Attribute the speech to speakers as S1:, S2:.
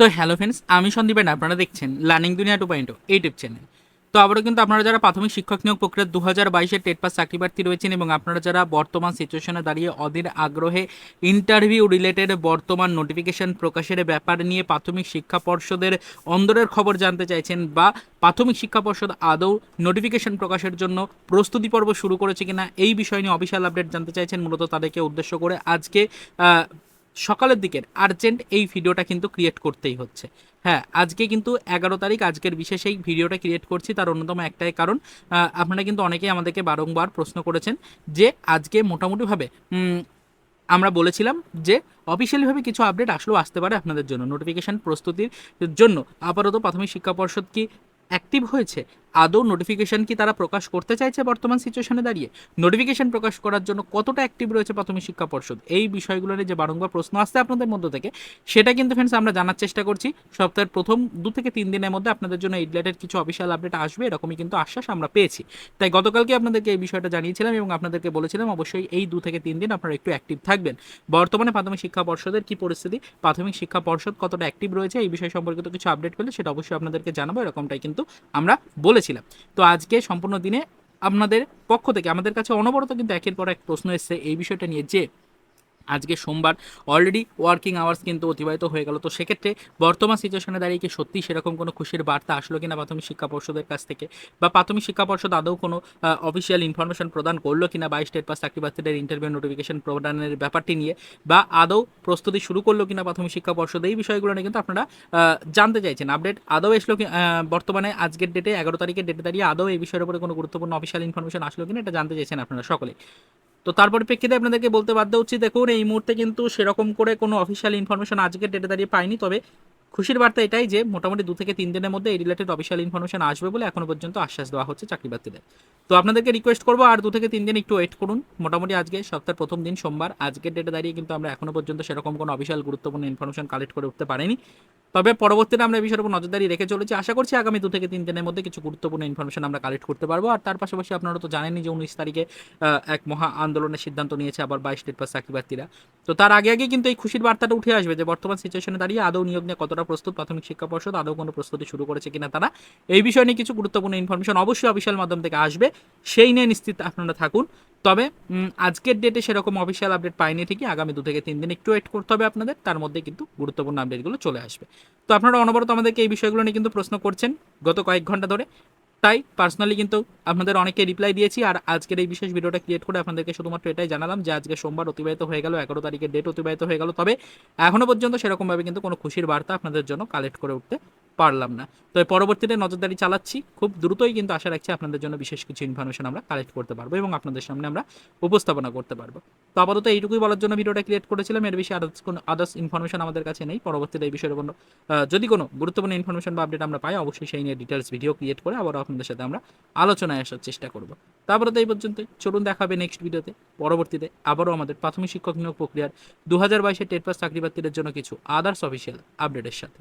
S1: তো hello friends আমি সন্দীপেন আপনারা দেখছেন লার্নিং দুনিয়া টু পয়েন্ট ইউটিউব চ্যানেল তো আবারও কিন্তু আপনারা যারা প্রাথমিক শিক্ষক নিয়োগ প্রক্রিয়া দু হাজার বাইশের টেট পাস চাকরি প্রার্থী রয়েছেন এবং আপনারা যারা বর্তমান সিচুয়েশনে দাঁড়িয়ে অধীর আগ্রহে ইন্টারভিউ রিলেটেড বর্তমান নোটিফিকেশন প্রকাশের ব্যাপার নিয়ে প্রাথমিক শিক্ষা পর্ষদের অন্দরের খবর জানতে চাইছেন বা প্রাথমিক শিক্ষা পর্ষদ আদৌ নোটিফিকেশন প্রকাশের জন্য প্রস্তুতি পর্ব শুরু করেছে কিনা, এই বিষয় নিয়ে অফিসিয়াল আপডেট জানতে চাইছেন। মূলত তাদেরকে উদ্দেশ্য করে আজকে সকালের দিকের আর্জেন্ট এই ভিডিওটা কিন্তু ক্রিয়েট করতেই হচ্ছে। হ্যাঁ আজকে কিন্তু এগারো তারিখ, আজকের বিশেষ এই ভিডিওটা ক্রিয়েট করছি তার অন্যতম একটাই কারণ আপনারা কিন্তু অনেকেই আমাদেরকে বারংবার প্রশ্ন করেছেন যে আজকে মোটামুটিভাবে আমরা বলেছিলাম যে অফিসিয়ালিভাবে কিছু আপডেট আসলেও আসতে পারে আপনাদের জন্য। নোটিফিকেশান প্রস্তুতির জন্য আপাতত প্রাথমিক শিক্ষা পর্ষদ কি অ্যাক্টিভ হয়েছে? আদৌ নোটিফিকেশন কি তারা প্রকাশ করতে চাইছে বর্তমান সিচুয়েশনে দাঁড়িয়ে? নোটিফিকেশন প্রকাশ করার জন্য কতটা অ্যাক্টিভ রয়েছে প্রাথমিক শিক্ষা পর্ষদ? এই বিষয়গুলো নিয়ে যে বারংবার প্রশ্ন আসছে আপনাদের মধ্য থেকে, সেটা কিন্তু ফ্রেন্ডস আমরা জানার চেষ্টা করছি। সপ্তাহের প্রথম দু থেকে তিন দিনের মধ্যে আপনাদের জন্য এই রিলেটেড কিছু অফিসিয়াল আপডেট আসবে, এরকমই কিন্তু আশ্বাস আমরা পেয়েছি। তাই গতকালকে আপনাদেরকে এই বিষয়টা জানিয়েছিলাম এবং আপনাদেরকে বলেছিলাম অবশ্যই এই দু থেকে তিন দিন আপনারা একটু অ্যাক্টিভ থাকবেন। বর্তমানে প্রাথমিক শিক্ষা পর্ষদের কি পরিস্থিতি? প্রাথমিক শিক্ষা পর্ষদ কতটা অ্যাক্টিভ রয়েছে? এই বিষয় সম্পর্কিত কিছু আপডেট পেলে সেটা অবশ্যই আপনাদেরকে জানাব, এরকমটাই কিন্তু আমরা বলেছিলাম। তো আজকে সম্পূর্ণ দিনে আপনাদের পক্ষ থেকে, আমাদের কাছে অনবরত কিন্তু একের পর এক প্রশ্ন এসছে এই বিষয়টা নিয়ে যে আজকে সোমবার অলরেডি ওয়ার্কিং আওয়ার্স কিন্তু অতিবাহিত হয়ে গেল। তো সেক্ষেত্রে বর্তমান সিচুয়েশনে দাঁড়িয়ে কি সত্যি সেরকম কোনো খুশির বার্তা আসলো কিনা প্রাথমিক শিক্ষা পর্ষদের কাছ থেকে? বা প্রাথমিক শিক্ষা পর্ষদ আদৌ কোনো অফিসিয়াল ইনফরমেশন প্রদান করল কিনা বাইশ স্টেট পাস চাকরি প্রার্থীদের ইন্টারভিউ নোটিফিকেশন প্রদানের ব্যাপারটি নিয়ে? বা আদৌ প্রস্তুতি শুরু করল কিনা প্রাথমিক শিক্ষা পর্ষদ? এই বিষয়গুলো নিয়ে কিন্তু আপনারা জানতে চাইছেন। আপডেট আদৌ এসলো কি বর্তমানে আজকের ডেটে এগারো তারিখের ডেটে দাঁড়িয়ে আদৌ এই বিষয়ের উপরে কোনো গুরুত্বপূর্ণ অফিসিয়াল ইনফরমেশন আসলো কিনা এটা জানতে চাইছেন আপনারা সকলে তো তার পরিপ্রেক্ষিতে আপনাদেরকে বলতে বাধ্য হচ্ছি, দেখুন, এই মুহূর্তে কিন্তু সেরকম করে কোনো অফিসিয়াল ইনফরমেশন আজকের ডেটে দাঁড়িয়ে পাইনি, তবে খুশির বার্তা এটাই যে মোটামুটি দু থেকে তিন দিনের মধ্যে এই রিলেটেড অফিসিয়াল ইনফরমেশন আসবে বলে এখনও পর্যন্ত আশ্বাস দেওয়া হচ্ছে চাকরি প্রার্থীদের। তো আপনাদেরকে রিকোয়েস্ট করব, আর দু থেকে তিন দিন একটু ওয়েট করুন। মোটামুটি আজকে সপ্তাহের প্রথম দিন সোমবার, আজকের ডেটে দাঁড়িয়ে কিন্তু আমরা এখনও পর্যন্ত সেরকম কোনো অফিসিয়াল গুরুত্বপূর্ণ ইনফরমেশন কালেক্ট করে উঠতে পারিনি। তবে পরবর্তীতে আমরা এই বিষয়ের উপর নজরদারি রেখে চলেছি। আশা করছি আগামী দু থেকে তিন দিনের মধ্যে কিছু গুরুত্বপূর্ণ ইনফরমেশন আমরা কালেক্ট করতে পারব। আর তার পাশাপাশি আপনারা তো জানেনই যে উনিশ তারিখে এক মহা আন্দোলনের সিদ্ধান্ত নিয়েছে আবার বাইশ স্টেট পাস চাকরি প্রার্থীরা তো তার আগে আগে কিন্তু এই খুশির বার্তাটা উঠে আসবে যে বর্তমান সিচুয়েশনে দাঁড়িয়ে আদৌ নিয়োগ নিয়ে কতটা প্রস্তুত, প্রাথমিক শিক্ষা পর্ষদ, আদৌ কোনো প্রস্তুতি শুরু করেছে কিনা তারা, এই বিষয় নিয়ে কিছু গুরুত্বপূর্ণ ইনফরমেশন অবশ্যই অফিসিয়াল মাধ্যম থেকে আসবে। সেই নিয়ে নিশ্চিত আপনারা থাকুন। তবে আজকের ডেটে সেরকম অফিসিয়াল আপডেট পাইনি ঠিকই, আগামী দু থেকে তিন দিন একটু ওয়েট করতে হবে আপনাদের, তার মধ্যে কিন্তু গুরুত্বপূর্ণ আপডেটগুলো চলে আসবে। তো আপনারা অনবরত আমাদেরকে এই বিষয়গুলো নিয়ে কিন্তু প্রশ্ন করছেন গত কয়েক ঘণ্টা ধরে। তাই পার্সোনালি কিন্তু আপনাদের অনেকে রিপ্লাই দিয়েছি, আর আজকের এই বিশেষ ভিডিওটা ক্রিয়েট করে আপনাদেরকে শুধুমাত্র এটাই জানালাম যে আজকে সোমবার অতিবাহিত হয়ে গেল, এগারো তারিখের ডেট অতিবাহিত হয়ে গেল। তবে এখনও পর্যন্ত সেরকমভাবে কিন্তু কোনো খুশির বার্তা আপনাদের জন্য কালেক্ট করে উঠতে পারলাম না। তো পরবর্তীতে নজরদারি চালাচ্ছি। খুব দ্রুতই কিন্তু আশা রাখছি আপনাদের জন্য বিশেষ কিছু ইনফরমেশন আমরা কালেক্ট করতে পারব এবং আপনাদের সামনে আমরা উপস্থাপনা করতে পারব। তো আপাতত এইটুকুই বলার জন্য ভিডিওটা ক্রিয়েট করেছিলাম। এর বেশি আদার্স কোনো আদার্স ইনফরমেশন আমাদের কাছে নেই। পরবর্তীতে এই বিষয়ের কোনো যদি কোনো গুরুত্বপূর্ণ ইনফরমেশন বা আপডেট আমরা পাই, অবশ্যই সেই নিয়ে ডিটেলস ভিডিও ক্রিয়েট করে আবার আপনাদের সাথে আমরা আলোচনায় আসার চেষ্টা করব। তারপরে তো এই পর্যন্ত চলুন দেখা হবে নেক্সট ভিডিওতে পরবর্তীতে আবারও আমাদের প্রাথমিক শিক্ষক নিয়োগ প্রক্রিয়ার দু হাজার বাইশের টেট পাস চাকরি প্রার্থীদের জন্য কিছু আদার্স অফিসিয়াল আপডেটের সাথে।